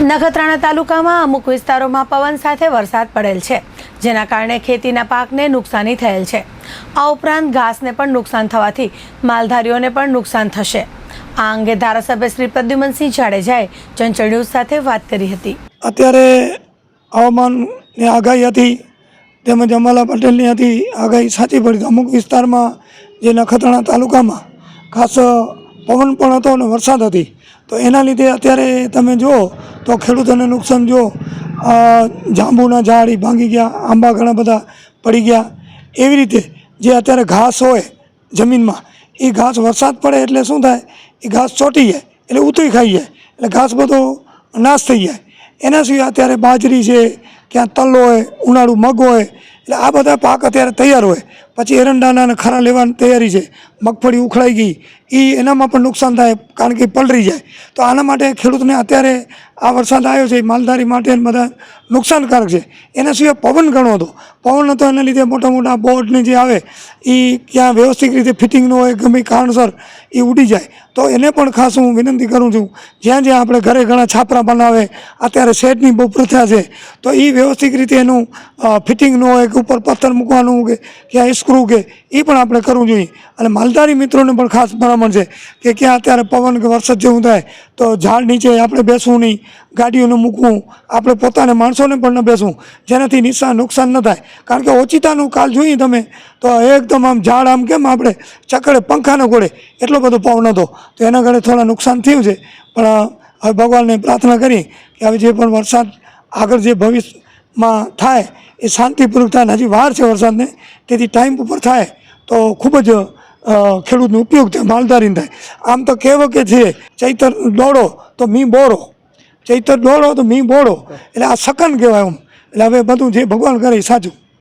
નખત્રાણા તાલુકામાં અમુક વિસ્તારોમાં પવન સાથે વરસાદ પડેલ છે, જેના કારણે ખેતીના પાકને નુકસાની થયેલ છે. આ ઉપરાંત ઘાસને પણ નુકસાન થવાથી માલધારીઓને પણ નુકસાન થશે. આ અંગે ધારાસભ્ય શ્રી પ્રદ્યુમનસિંહ જાડેજાએ ચંચળ ન્યૂઝ સાથે વાત કરી હતી. અત્યારે હવામાનની આગાહી હતી, તેમજ અમલા પટેલની હતી આગાહી સાચી પડી. અમુક વિસ્તારમાં જે નખત્રાણા તાલુકામાં ખાસ પવન પણ હતો અને વરસાદ હતી. તો એના લીધે અત્યારે તમે જુઓ તો ખેડૂતોને નુકસાન જુઓ. જાંબુના ઝાડ ભાંગી ગયા, આંબા ઘણા બધા પડી ગયા. એવી રીતે જે અત્યારે ઘાસ હોય જમીનમાં એ ઘાસ વરસાદ પડે એટલે શું થાય? એ ઘાસ ચોંટી જાય, એટલે ઉતરી ખાઈ જાય. એટલે ઘાસ બધો નાશ થઈ જાય. એના સિવાય અત્યારે બાજરી છે ક્યાં તલ હોય, ઉનાળુ મગ હોય, એટલે આ બધા પાક અત્યારે તૈયાર હોય. પછી એરંડાના ખરા લેવાની તૈયારી છે. મગફળી ઉખડાઈ ગઈ. એ એનામાં પણ નુકસાન થાય કારણ કે પલળી જાય. તો આના માટે ખેડૂતને અત્યારે આ વરસાદ આવ્યો છે માલધારી માટે બધા નુકસાનકારક છે. એના સિવાય પવન ઘણો હતો. પવન હતો એના લીધે મોટા મોટા બોર્ડને જે આવે એ ક્યાં વ્યવસ્થિત રીતે ફિટિંગ હોય, ગમે કારણસર એ ઉડી જાય. તો એને પણ ખાસ હું વિનંતી કરું છું. જ્યાં જ્યાં આપણે ઘરે ઘણા છાપરા બનાવે, અત્યારે શેડની બહુ પ્રથા છે, તો એ વ્યવસ્થિત રીતે એનું ફિટિંગ ન હોય કે ઉપર પથ્થર મૂકવાનું કે ક્યાં સ્ક્રૂ કે એ પણ આપણે કરવું જોઈએ. અને માલધારી મિત્રોને પણ ખાસ ભલામણ છે કે ક્યાં અત્યારે પવન કે વરસાદ જેવું થાય તો ઝાડ નીચે આપણે બેસવું નહીં, ગાડીઓને મૂકવું, આપણે પોતાને માણસોને પણ ન બેસવું, જેનાથી નિશાન નુકસાન ન થાય. કારણ કે ઓચિતાનું કાલ જોઈએ તમે, તો એકદમ આમ ઝાડ આમ કેમ આપણે ચકડે પંખાને ગોળે, એટલો બધો પવન હતો તો એના કારણે થોડા નુકસાન થયું છે. પણ હવે ભગવાનને પ્રાર્થના કરી કે હવે જે પણ વરસાદ આગળ જે ભવિષ્યમાં થાય એ શાંતિપૂર્વક થાય હજી વાર છે વરસાદને, તેથી ટાઈમ ઉપર થાય તો ખૂબ જ ખેડૂતનો ઉપયોગ થાય માલધારીને થાય. આમ તો કહેવો કે છે, ચૈતર દોડો તો મી બોરો ચૈતર દોડો તો મી બોડો એટલે આ સકન કહેવાય એમ. એટલે હવે બધું જે ભગવાન કરે સાચું.